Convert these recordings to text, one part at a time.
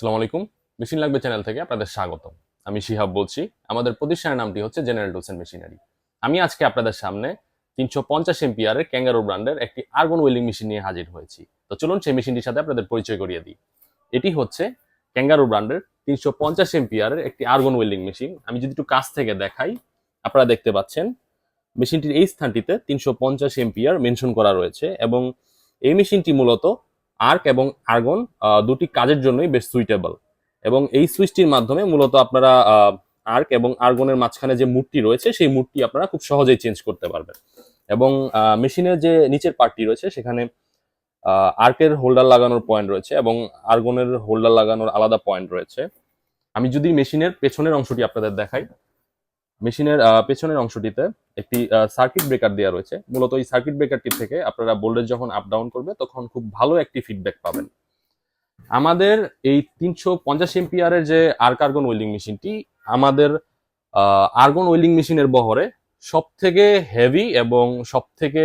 আসসালামু আলাইকুম। মেশিন লাগবে চ্যানেল থেকে আপনাদের স্বাগত আমি শিহাব বলছি। আমাদের প্রতিষ্ঠানের নামটি হচ্ছে জেনারেল টুলস অ্যান্ড মেশিনারি আমি আজকে আপনাদের সামনে তিনশো পঞ্চাশ এমপিআরের ক্যাঙ্গারো ব্র্যান্ডের একটি আর্গন ওয়েলিং মেশিন নিয়ে হাজির হয়েছি। তো চলুন সেই মেশিনটির সাথে আপনাদের পরিচয় করিয়ে দিই। এটি হচ্ছে ক্যাঙ্গারো ব্র্যান্ডের তিনশো পঞ্চাশ এমপিআরের একটি আর্গন ওয়েল্ডিং মেশিন আমি যদি একটু কাছ থেকে দেখাই, আপনারা দেখতে পাচ্ছেন মেশিনটির এই স্থানটিতে তিনশো পঞ্চাশ এমপিআর মেনশন করা রয়েছে এবং এই মেশিনটি মূলত আর্ক এবং আর্গন দুটি কাজের জন্যই বেশ সুইটেবল এবং এই সুইচটির মাধ্যমে মূলত আপনারা আর্ক এবং আর্গনের মাঝখানে যে মুডটি রয়েছে, সেই মুডটি আপনারা খুব সহজেই চেঞ্জ করতে পারবেন। এবং মেশিনের যে নিচের পার্টটি রয়েছে, সেখানে আর্কের হোল্ডার লাগানোর পয়েন্ট রয়েছে এবং আর্গনের হোল্ডার লাগানোর আলাদা পয়েন্ট রয়েছে। আমি যদি মেশিনের পেছনের অংশটি আপনাদের দেখাই মেশিনের পেছনের অংশটিতে একটি সার্কিট ব্রেকার দেওয়া রয়েছে। মূলত এই সার্কিট ব্রেকারটি থেকে আপনারা বোল্ডের যখন আপ ডাউন করবে, তখন খুব ভালো একটি ফিডব্যাক পাবেন। আমাদের এই তিনশো পঞ্চাশ এমপিআরের যে আর্ক আর্গন ওয়েল্ডিং মেশিনটি আমাদের আর্গন ওয়েল্ডিং মেশিনের বহরে সব থেকে হেভি এবং সব থেকে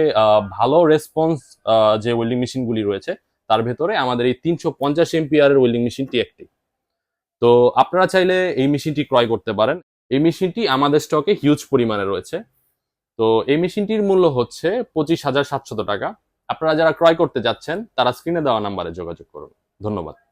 ভালো রেসপন্স যে ওয়েল্ডিং মেশিনগুলি রয়েছে, তার ভেতরে আমাদের এই তিনশো পঞ্চাশ এমপিআরের ওয়েল্ডিং মেশিনটি একটি। তো আপনারা চাইলে এই মেশিনটি ক্রয় করতে পারেন। এই মেশিনটি আমাদের স্টকে হিউজ পরিমাণে রয়েছে। তো এই মেশিনটির মূল্য হচ্ছে পঁচিশ হাজার সাতশত টাকা। আপনারা যারা ক্রয় করতে যাচ্ছেন, তারা স্ক্রিনে দেওয়া নাম্বারে যোগাযোগ করুন। ধন্যবাদ।